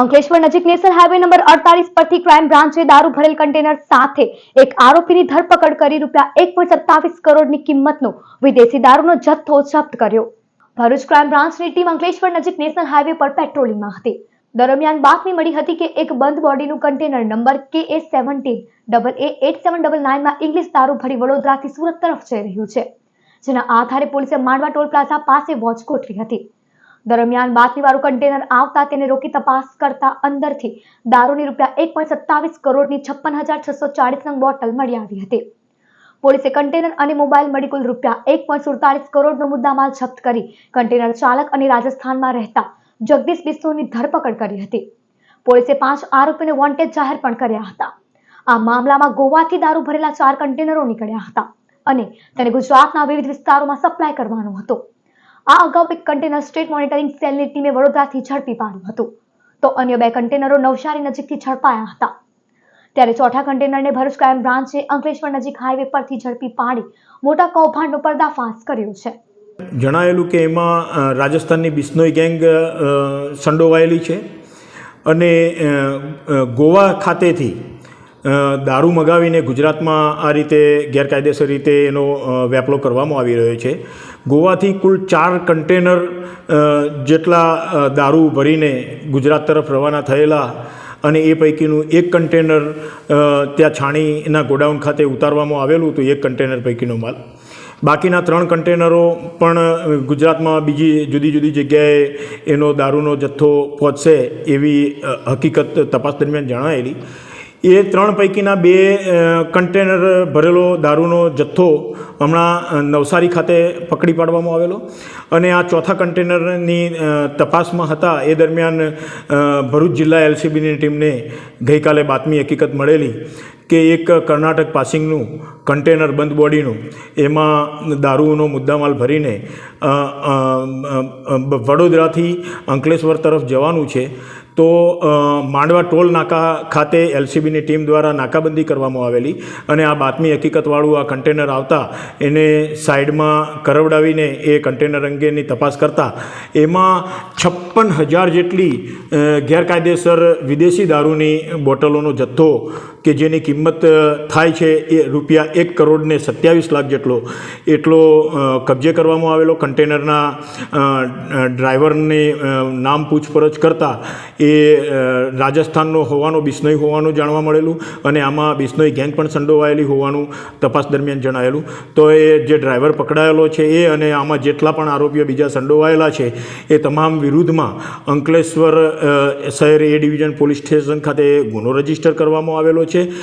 અંકલેશ્વર નજીક national highway number અડતાલીસ પરથી ક્રાઇમ બ્રાન્ચે દારૂ ભરેલ કન્ટેનર સાથે એક આરોપીની ધરપકડ કરી રૂપિયા એક પોઈન્ટ સત્તાવીસ કરોડની કિંમતનો વિદેશી દારૂનો જથ્થો જપ્ત કર્યો. ભરૂચ ક્રાઇમ બ્રાન્ચની ટીમ અંકલેશ્વર નજીક નેશનલ હાઈવે પર પેટ્રોલિંગમાં હતી. દરમિયાન બાતમી મળી હતી કે એક બંધ બોડીનું container number K A seventeen double A eight seven double નાઇનમાં English દારૂ ભરી વડોદરાથી સુરત તરફ જઈ રહ્યું છે, જેના આધારે પોલીસે માંડવા ટોલ પ્લાઝા પાસે વોચ ગોઠવી હતી. દરમિયાન માછીમારો કન્ટેનર આવતા તેને રોકી તપાસ કરતા અંદરથી દારૂની રૂપિયા એક પોઈન્ટ સત્તાવીસ કરોડની છપ્પન હજાર છસો ચાળીસ નંગ બોટલ મળી આવી હતી. પોલીસે કન્ટેનર અને મોબાઈલ મળી કુલ રૂપિયા એક પોઈન્ટ સુડતાલીસ કરોડનો મુદ્દામાલ જપ્ત કરી કન્ટેનર ચાલક અને રાજસ્થાનમાં રહેતા જગદીશ બિસ્સોની ધરપકડ કરી હતી. પોલીસે પાંચ આરોપીને વોન્ટેડ જાહેર પણ કર્યા હતા. આ મામલામાં ગોવાથી દારૂ ભરેલા ચાર કન્ટેનરો નીકળ્યા હતા અને તેને ગુજરાતના વિવિધ વિસ્તારોમાં સપ્લાય કરવાનો હતો. આ અગાઉ એક કન્ટેનર સ્ટેટ મોનિટરિંગ સેલની ટીમે વડોદરાથી ઝડપી પાડ્યું હતું. તો અન્ય બે કન્ટેનરો નવસારી નજીકથી ઝડપાયા હતા. ત્યારે ચોથા કન્ટેનરને ભરૂચ ક્રાઇમ બ્રાન્ચે અંકલેશ્વર નજીક હાઈવે પરથી ઝડપી પાડી મોટા કૌભાંડનો પર્દાફાશ કર્યો છે. જણાયેલું કે એમાં રાજસ્થાનની બિસ્નોઈ ગેંગ સંડોવાયેલી છે. અને ગોવા ખાતેથી દારૂ મગાવીને ગુજરાતમાં આ રીતે ગેરકાયદેસર રીતે એનો વેપલો કરવામાં આવી રહ્યો છે. ગોવાથી કુલ ચાર કન્ટેનર જેટલા દારૂ ભરીને ગુજરાત તરફ રવાના થયેલા અને એ પૈકીનું એક કન્ટેનર ત્યાં છાણીના ગોડાઉન ખાતે ઉતારવામાં આવેલું હતું, એક કન્ટેનર પૈકીનો માલ. બાકીના ત્રણ કન્ટેનરો પણ ગુજરાતમાં બીજી જુદી જુદી જગ્યાએ એનો દારૂનો જથ્થો પહોંચશે એવી હકીકત તપાસ દરમિયાન જણાયેલી. એ ત્રણ પૈકીના બે કન્ટેનર ભરેલો દારૂનો જથ્થો હમણાં નવસારી ખાતે પકડી પાડવામાં આવેલો. અને આ ચોથા કન્ટેનરની તપાસમાં હતા. એ દરમિયાન ભરૂચ જિલ્લા એલસીબીની ટીમને ગઈકાલે બાતમી હકીકત મળેલી. કે એક કર્ણાટક પાસિંગનું કન્ટેનર બંધ બોડીનું, એમાં દારૂનો મુદ્દામાલ ભરીને વડોદરાથી અંકલેશ્વર તરફ જવાનું છે, તો માંડવા ટોલ નાકા ખાતે એલસીબીની ટીમ દ્વારા નાકાબંધી કરવામાં આવેલી અને આ બાતમી હકીકતવાળું આ કન્ટેનર આવતા એને સાઈડમાં કરવડાવીને એ કન્ટેનર અંગેની તપાસ કરતા, એમાં છપ્પન હજાર જેટલી ગેરકાયદેસર વિદેશી દારૂની બોટલોનો જથ્થો કે જેની કિંમત થાય છે એ રૂપિયા એક કરોડને સત્યાવીસ લાખ જેટલો, એટલો કબજે કરવામાં આવેલો કન્ટેનરના ડ્રાઈવરની નામ પૂછપરછ કરતાં એ રાજસ્થાનનો હોવાનો, બિસ્નોઈ હોવાનું જાણવા મળેલું અને આમાં બિસ્નોઈ ગેંગ પણ સંડોવાયેલી હોવાનું તપાસ દરમિયાન જણાયેલું. તો એ જે ડ્રાઈવર પકડાયેલો છે એ અને આમાં જેટલા પણ આરોપીઓ બીજા સંડોવાયેલા છે એ તમામ વિરુદ્ધમાં અંકલેશ્વર શહેર એ ડિવિઝન પોલીસ સ્ટેશન ખાતે ગુનો રજિસ્ટર કરવામાં આવેલો છે. হচ্ছে